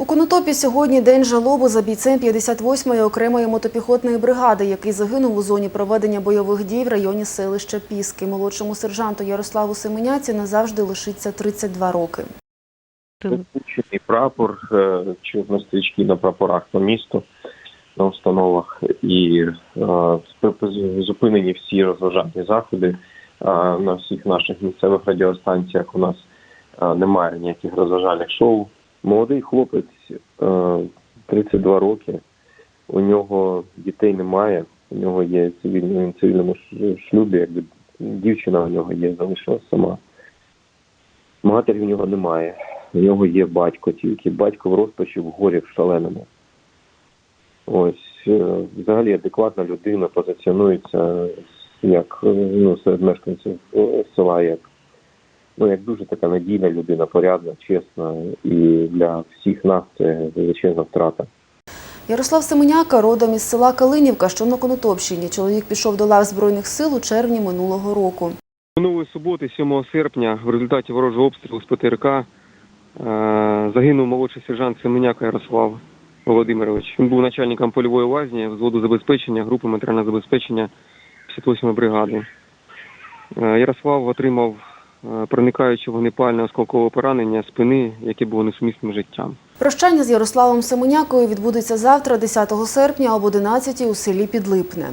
У Конотопі сьогодні день жалоби за бійцем 58-ї окремої мотопіхотної бригади, який загинув у зоні проведення бойових дій в районі селища Піски. Молодшому сержанту Ярославу Семеняці назавжди лишиться 32 роки. Випущений прапор, е, чорні стрічки на прапорах по місту, на установах, і е, зупинені всі розважальні заходи е, на всіх наших місцевих радіостанціях. У нас немає ніяких розважальних шоу. Молодий хлопець, е, 32 роки, у нього дітей немає, у нього є цивільний він в цивільному шлюбі, якби дівчина у нього є, залишилась сама. Матері в нього немає. У нього є батько тільки. Батько в розпачі в горі в шаленому. Ось е, взагалі адекватна людина позиціонується як е, ну, серед мешканців е, села, як ну як дуже така надійна людина, порядна, чесна, і для всіх нас це величезна втрата. Ярослав Семеняка родом із села Калинівка, що на Конотопщині. Чоловік пішов до лав Збройних сил у червні минулого року. Минулої суботи, 7 серпня, в результаті ворожого обстрілу з ПТРК е, загинув молодший сержант Семеняка Ярослав Володимирович. Він був начальником польової лазні взводу забезпечення групи матеріального забезпечення 58 бригади. Е, Ярослав отримав е, проникаюче вогнепальне осколкове поранення спини, яке було несумісним життям. Прощання з Ярославом Семенякою відбудеться завтра, 10 серпня об 11 у селі Підлипне.